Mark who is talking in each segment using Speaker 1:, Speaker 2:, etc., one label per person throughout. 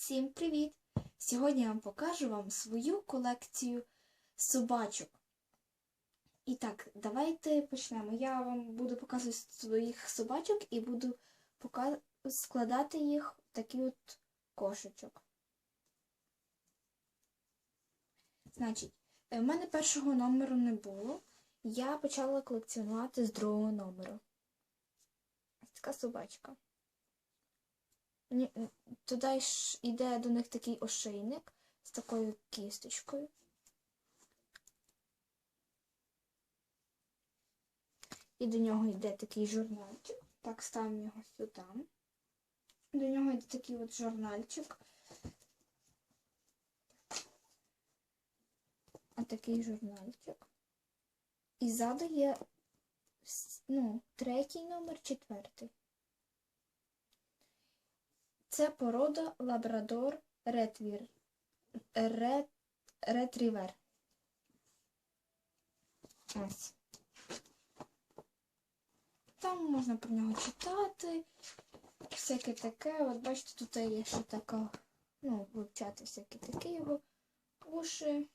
Speaker 1: Всім привіт! Сьогодні я вам покажу вам свою колекцію собачок. І так, давайте почнемо. Я вам буду показувати своїх собачок і буду складати їх в такий от кошечок. Значить, е, в мене першого номеру не було. Я почала колекціонувати з другого номеру. Ось така собачка. Е, Туди ж йде до них такий ошейник з такою кісточкою. І до нього йде такий журнальчик. Так, ставимо його сюди. До нього йде такий от журнальчик. А такий журнальчик. І ззаду є ну, третій номер, четвертий. Це порода Лабрадор Ретвір. Рет... Ретрівер. Ось. Там можна про нього читати. Всяке таке. От бачите, тут є ще така, ну, вивчати всякі такі його уші.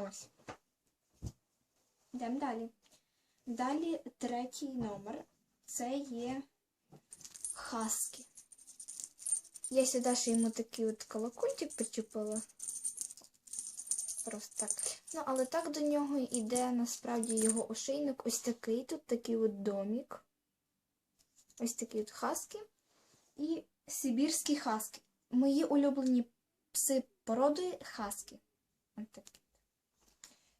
Speaker 1: Ось. Йдемо далі. Далі третій номер. Це є хаски. Я сюди ще йому такий от колокольчик причепила. Просто так. Ну, але так до нього йде насправді його ошейник ось такий. Тут такий от домік. Ось такий от хаски. І сибірські хаски. Мої улюблені пси породи хаски. Такі.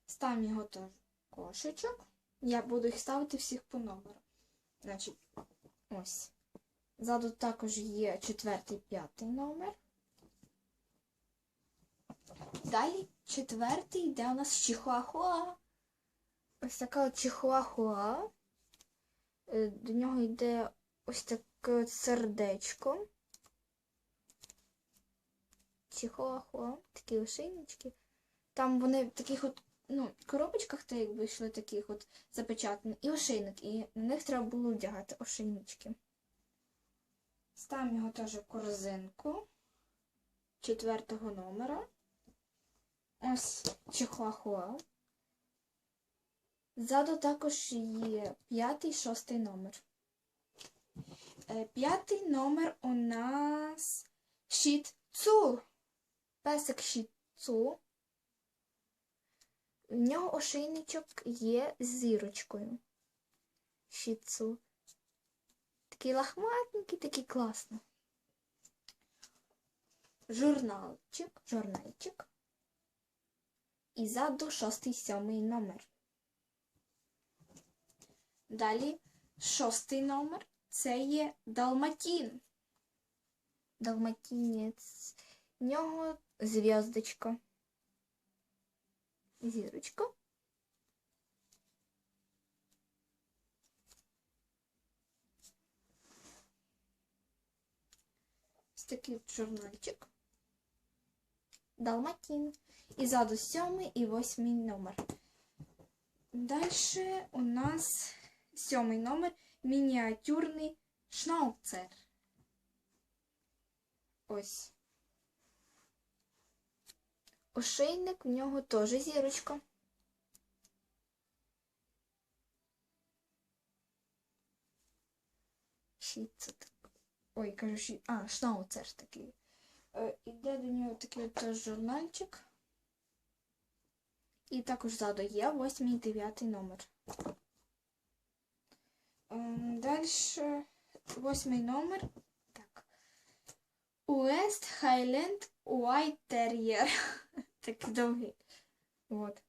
Speaker 1: Ставимо його теж кошечок. Я буду їх ставити всіх по номеру. Значить, ось. Ззаду також є четвертий, п'ятий номер. Далі четвертий йде у нас чихуахуа. Ось така чихуахуа. Е, До нього йде ось таке сердечко. Чихуахуа. Такі ошейнички. Там вони в таких от ну, коробочках та якби йшли таких от запечатані. І ошейник. І на них треба було вдягати ошейнички. Ставимо його теж в корзинку четвертого номера. Ось чихуахуа. Ззаду також є п'ятий, шостий номер. Е, П'ятий номер у нас шіцу. Песик шіцу. В нього ошейничок є з зірочкою. Шіцу. Такий лахматненький, такий класний. Журналчик, журнальчик. І ззаду шостий сьомий номер. Далі шостий номер це є Далматін. Далматінець. В нього зв'язочка. Зірочка. Ось такий журнальчик. Далматін. І ззаду сьомий і восьмий номер. Далі у нас сьомий номер мініатюрний шнауцер. Ось. Ошейник в нього теж зірочка. Так. Ой, кажу, ші... а, шнауцер такий. Е, Іде до нього такий теж журнальчик. І також ззаду є восьмий і дев'ятий номер. Далі восьмий номер. Так. West Highland White Terrier. Такий довгий. От.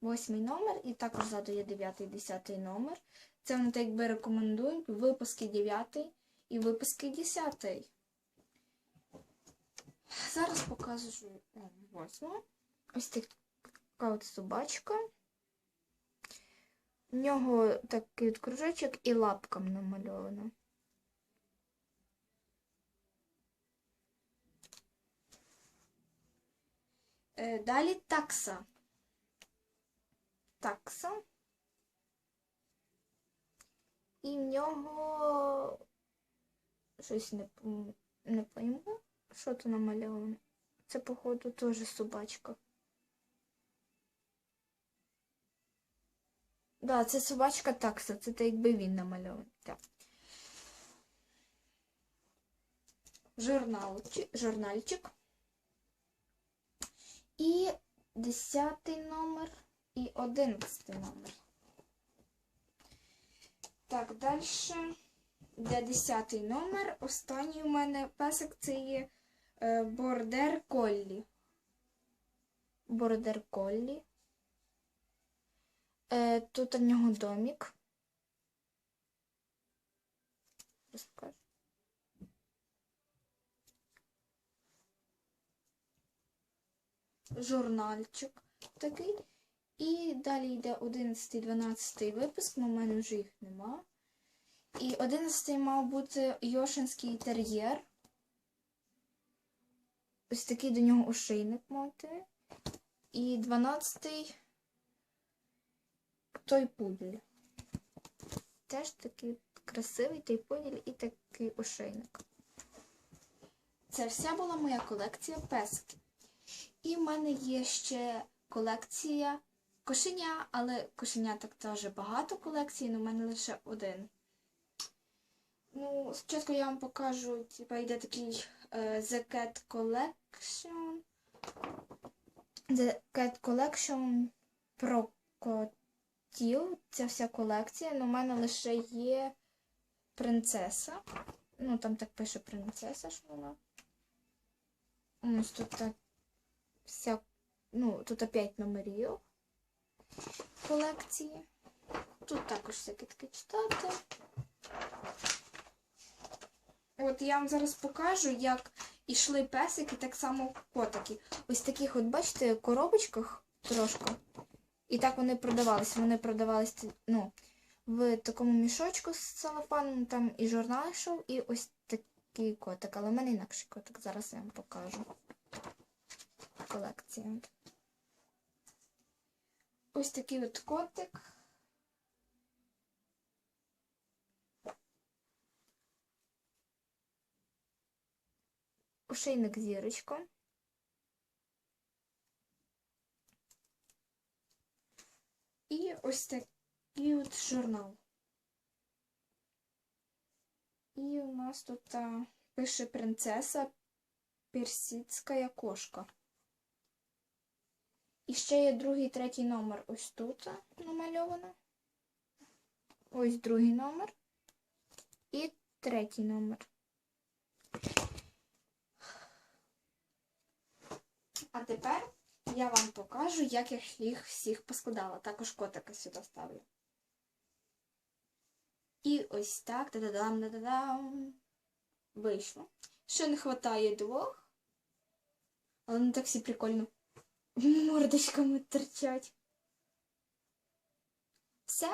Speaker 1: Восьмий номер, і також ззаду є дев'ятий десятий номер. Це вони так якби рекомендують випуски дев'ятий і випуски десятий. Зараз покажу восьму. Ось така от собачка. У нього такий от кружочок і лапкам намальовано. Е, Далі такса. Такса. І в нього щось не, не пойму, що тут намальовано. Це, походу, теж собачка. Да, це собачка такса, це так якби він намальований. Так. Журналчик, журнальчик. І десятий номер і одинадцятий номер. Так, далі. Де десятий номер. Останній у мене песик це є е, Бордер Коллі. Бордер Коллі. Е, тут у нього домик. Розкажу. Журнальчик такий. І далі йде 11-12 випуск, у мене вже їх нема. І 11 мав бути Йошинський тер'єр. Ось такий до нього ошейник мати. І 12-й той пудель. Теж такий красивий той пудель і такий ошейник. Це вся була моя колекція песиків. І в мене є ще колекція кошеня, але кошеня так теж багато колекцій, але в мене лише один. Ну, спочатку я вам покажу, типа йде такий е, The Cat Collection. The Cat Collection про котів. Ця вся колекція. але в мене лише є принцеса. Ну, там так пише принцеса, що вона. Ось тут так вся, ну, тут опять номерів колекції. Тут також такі читати. От я вам зараз покажу, як ішли песики, так само котики. Ось таких, от, бачите, коробочках трошки. І так вони продавалися. Вони продавалися ну, в такому мішочку з целофаном, там і журнал йшов, і ось такий котик. Але в мене інакший котик. Зараз я вам покажу. Колекція. Ось такий от котик. Ошейник зірочка. І ось такий от журнал. І у нас тут а, пише принцеса персидська кошка. І ще є другий, третій номер ось тут намальовано. Ось другий номер. І третій номер. А тепер я вам покажу, як я їх всіх поскладала. Також котика сюди ставлю. І ось так, да-да-дам, да-да-дам. Вийшло. Ще не вистачає двох. Але не так всі прикольно мордочками торчать. Все.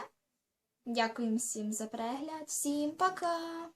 Speaker 1: Дякую всім за перегляд. Всім пока!